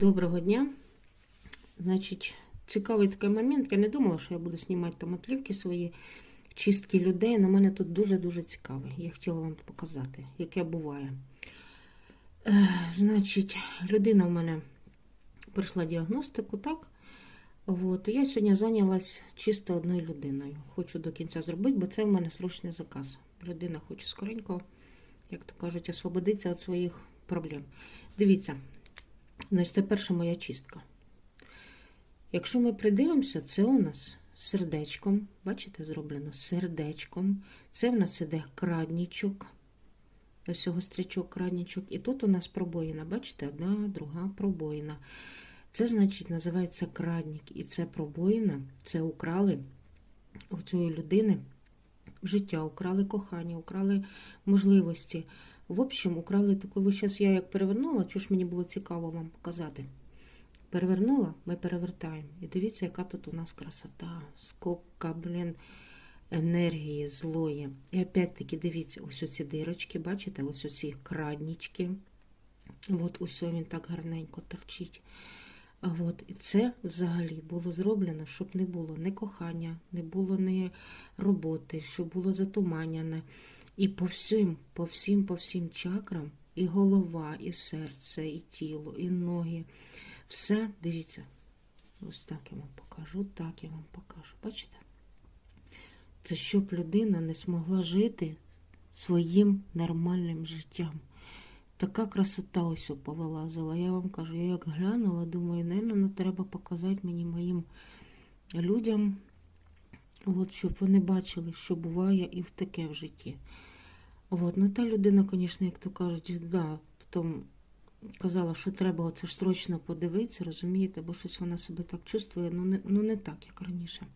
Доброго дня. Значить, цікавий такий момент. Я не думала, що я буду знімати там отлівки свої, чистки людей. але мене тут дуже-дуже цікавий. Я хотіла вам показати, яке буває. Е, значить, людина в мене пройшла діагностику, так? От, я сьогодні зайнялась чисто одною людиною. Хочу до кінця зробити, бо це в мене срочний заказ. Людина хоче скоренько, як то кажуть, освободитися від своїх проблем. Дивіться, значить, це перша моя чистка. Якщо ми придивимося, це у нас сердечком. Бачите, зроблено сердечком. Це в нас іде краднічок. Ось гострячок, краднічок. І тут у нас пробоїна. Бачите, одна, друга пробоїна. Це, значить, називається крадник. І це пробоїна, це украли у цієї людини життя, украли кохання, украли можливості. В общем, украли таку. Ви я як перевернула, що ж мені було цікаво вам показати. Перевернула, ми перевертаємо. І дивіться, яка тут у нас красота. Скільки, блін, енергії злої. І опять-таки, дивіться, ось оці дирочки, бачите, ось оці краднічки. От ось він так гарненько торчить. От, і це взагалі було зроблено, щоб не було ні кохання, не було ні роботи, щоб було затуманене. І по всім, по всім, по всім чакрам, і голова, і серце, і тіло, і ноги. Все, дивіться, ось так я вам покажу, так я вам покажу. Бачите? Це щоб людина не змогла жити своїм нормальним життям. Така красота ось повилазила. Я вам кажу, я як глянула, думаю, не треба показати мені моїм людям, от, щоб вони бачили, що буває і в таке в житті. От, ну та людина, звісно, як то кажуть, да, потім казала, що треба оце срочно подивитися, розумієте, бо щось вона себе так чувствує, ну не, ну не так, як раніше.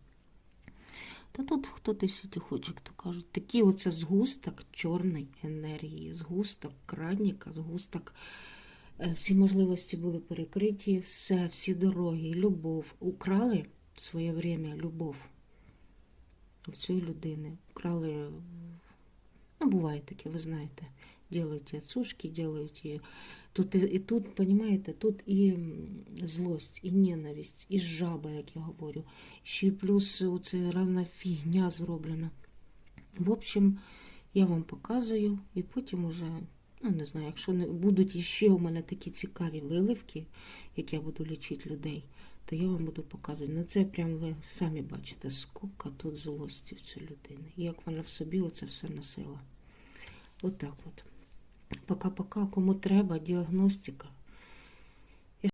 Та тут хто ти сіті хоче, хто кажуть, такий оце згусток чорної енергії, згусток крадніка, згусток. е, Всі можливості були перекриті, все, всі дороги, любов. Украли в своє время любов в цієї людини. Украли, ну, буває таке, ви знаєте, делають і отсушки, делають і тут, і, тут, понимаєте, тут і злость, і ненависть, і жаба, як я говорю. Ще й плюс оце різна фігня зроблена. В общем, я вам показую, і потім уже, ну не знаю, якщо не будуть іще у мене такі цікаві виливки, як я буду лічити людей, то я вам буду показувати. Ну це прям ви самі бачите, скільки тут злості в цій людини. І як вона в собі оце все носила. Отак от. Пока-пока, кому треба, діагностика.